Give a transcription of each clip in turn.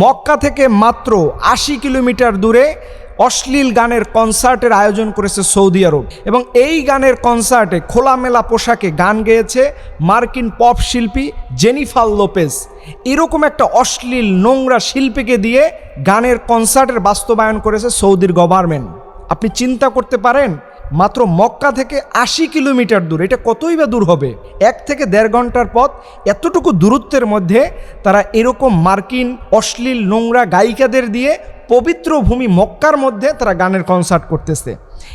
মক্কা থেকে মাত্র আশি কিলোমিটার দূরে অশ্লীল গানের কনসার্টের আয়োজন করেছে সৌদি আরব। এবং এই গানের কনসার্টে খোলামেলা পোশাকে গান গেয়েছে মার্কিন পপ শিল্পী জেনিফার লোপেস এরকম একটা অশ্লীল নোংরা শিল্পীকে দিয়ে গানের কনসার্টের বাস্তবায়ন করেছে সৌদির গভর্নমেন্ট। আপনি চিন্তা করতে পারেন মাত্র মক্কা থেকে আশি কিলোমিটার দূর। এটা কতই বা দূর হবে? এক থেকে দেড় ঘণ্টার পথ। এতটুকু দূরত্বের মধ্যে তারা এরকম মার্কিন, অশ্লীল, নোংরা গায়িকাদের দিয়ে পবিত্র ভূমি মক্কার মধ্যে তারা গানের কনসার্ট করতেছে।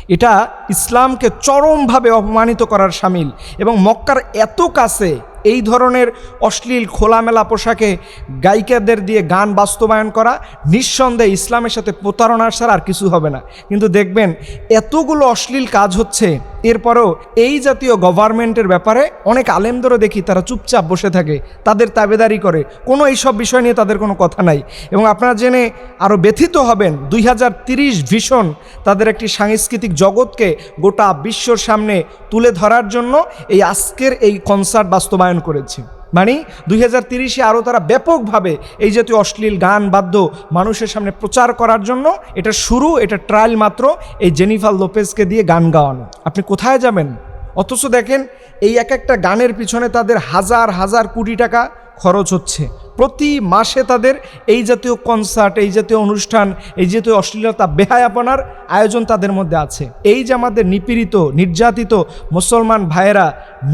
এটা ইসলামকে চরমভাবে অপমানিত করার সামিল এবং মক্কার এত কাছে এই ধরনের অশ্লীল খোলামেলা পোশাকে গায়িকাদের দিয়ে গান বাস্তবায়ন করা নিঃসন্দেহে ইসলামের সাথে প্রতারণা ছাড়া আর কিছু হবে না। কিন্তু দেখবেন, এতগুলো অশ্লীল কাজ হচ্ছে এরপরেও এই জাতীয় গভর্নমেন্টের ব্যাপারে অনেক আলেমদেরও দেখি তারা চুপচাপ বসে থাকে, তাদের তাবেদারি করে। কোনো এইসব বিষয় নিয়ে তাদের কোনো কথা নাই। এবং আপনারা জেনে আরও ব্যথিত হবেন, দুই হাজার তিরিশ ভীষণ তাদের একটি সাংস্কৃতিক জগৎকে গোটা বিশ্বর সামনে তুলে ধরার জন্য এই আজকের এই কনসার্ট বাস্তবায়ন করেছে। মানে দুই হাজার তিরিশে আরও তারা ব্যাপকভাবে এই জাতীয় অশ্লীল গান বাদ্য মানুষের সামনে প্রচার করার জন্য এটা শুরু, এটা ট্রায়াল মাত্র এই জেনিফার লোপেজকে দিয়ে গান গাওয়ানো। আপনি কোথায় যাবেন? অথচ দেখেন এই এক একটা গানের পিছনে তাদের হাজার হাজার কোটি টাকা খরচ হচ্ছে। প্রতি মাসে তাদের এই জাতীয় কনসার্ট এই জাতীয় অনুষ্ঠান, এই জাতীয় অশ্লীলতা বেহায়াপনার আয়োজন তাদের মধ্যে আছে। এই যে আমাদের নিপীড়িত, নির্যাতিত মুসলমান ভাইয়েরা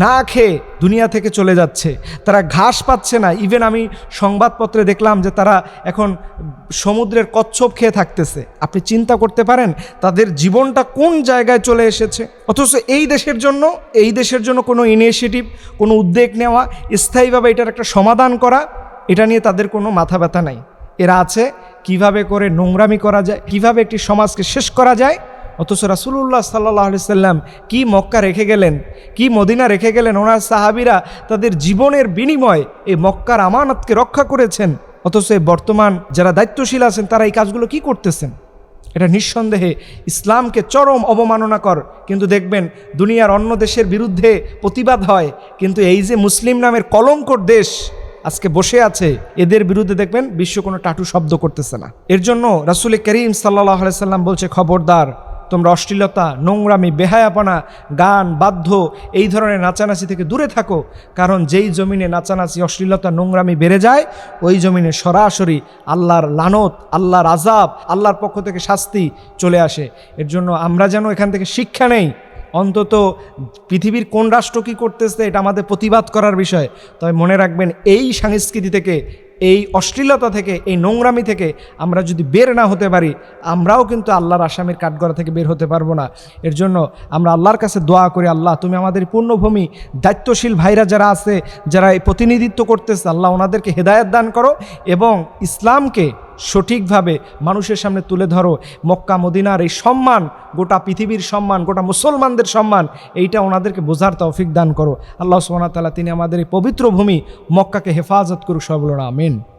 না খেয়ে দুনিয়া থেকে চলে যাচ্ছে, তারা ঘাস পাচ্ছে না। ইভেন আমি সংবাদপত্রে দেখলাম যে তারা এখন সমুদ্রের কচ্ছপ খেয়ে থাকতেছে। আপনি চিন্তা করতে পারেন, তাদের জীবনটা কোন জায়গায় চলে এসেছে? অথচ এই দেশের জন্য, এই দেশের জন্য কোনো ইনিশিয়েটিভ কোনো উদ্যোগ নেওয়া, স্থায়ীভাবে এটার একটা সমাধান করা এটা নিয়ে তাদের কোনো মাথা ব্যথা নাই। এরা আছে, কীভাবে করে নোংরামি করা যায়, কীভাবে একটি সমাজকে শেষ করা যায়, অথচ রাসুল্লাহ সাল্লাহ সাল্লাম কি মক্কা রেখে গেলেন, কি মদিনা রেখে গেলেন, ওনার সাহাবিরা তাদের জীবনের বিনিময় এই মক্কার আমানতকে রক্ষা করেছেন, অথচ বর্তমান যারা দায়িত্বশীল আছেন, তারা এই কাজগুলো কি করতেছেন? এটা নিঃসন্দেহে ইসলামকে চরম অবমাননা কর কিন্তু দেখবেন দুনিয়ার অন্য দেশের বিরুদ্ধে প্রতিবাদ হয়, কিন্তু এই যে মুসলিম নামের কলঙ্কর দেশ আজকে বসে আছে, এদের বিরুদ্ধে দেখবেন বিশ্ব কোনো টাটু শব্দ করতেছে না। এর জন্য রাসুল করিম সাল্লাহ সাল্লাম বলছে, খবরদার, তোমরা অশ্লীলতা, নোংরামি, বেহায়াপনা, গান বাধ্য এই ধরনের নাচানাচি থেকে দূরে থাকো, কারণ যেই জমিনে নাচানাচি, অশ্লীলতা, নোংরামি বেড়ে যায়, ওই জমিনে সরাসরি আল্লাহর লানত, আল্লাহর আজাব আল্লাহর পক্ষ থেকে শাস্তি চলে আসে। এর জন্য আমরা যেন এখান থেকে শিক্ষা নেই অন্তত পৃথিবীর কোন রাষ্ট্র কী করতেছে, এটা আমাদের প্রতিবাদ করার বিষয়। তবে মনে রাখবেন, এই সংস্কৃতি থেকে, এই অশ্লীলতা থেকে, এই নোংরামি থেকে আমরা যদি বের না হতে পারি, আমরাও কিন্তু আল্লাহর আসামির কাঠগড়া থেকে বের হতে পারব না। এর জন্য আমরা আল্লাহর কাছে দোয়া করি, আল্লাহ, তুমি আমাদের পূর্ণভূমি, দায়িত্বশীল ভাইরা যারা আছে, যারা এই প্রতিনিধিত্ব করতেছে, আল্লাহ ওনাদেরকে হেদায়ত দান করো এবং ইসলামকে সঠিকভাবে মানুষের সামনে তুলে ধরো। মক্কা, মদিনার এই সম্মান, গোটা পৃথিবীর সম্মান, গোটা মুসলমানদের সম্মান, এইটা ওনাদেরকে বোঝার তৌফিক দান করো। আল্লাহ সোহানা তালা তিনি আমাদের এই পবিত্র ভূমি মক্কাকে হেফাজত করুক সবল আমিন।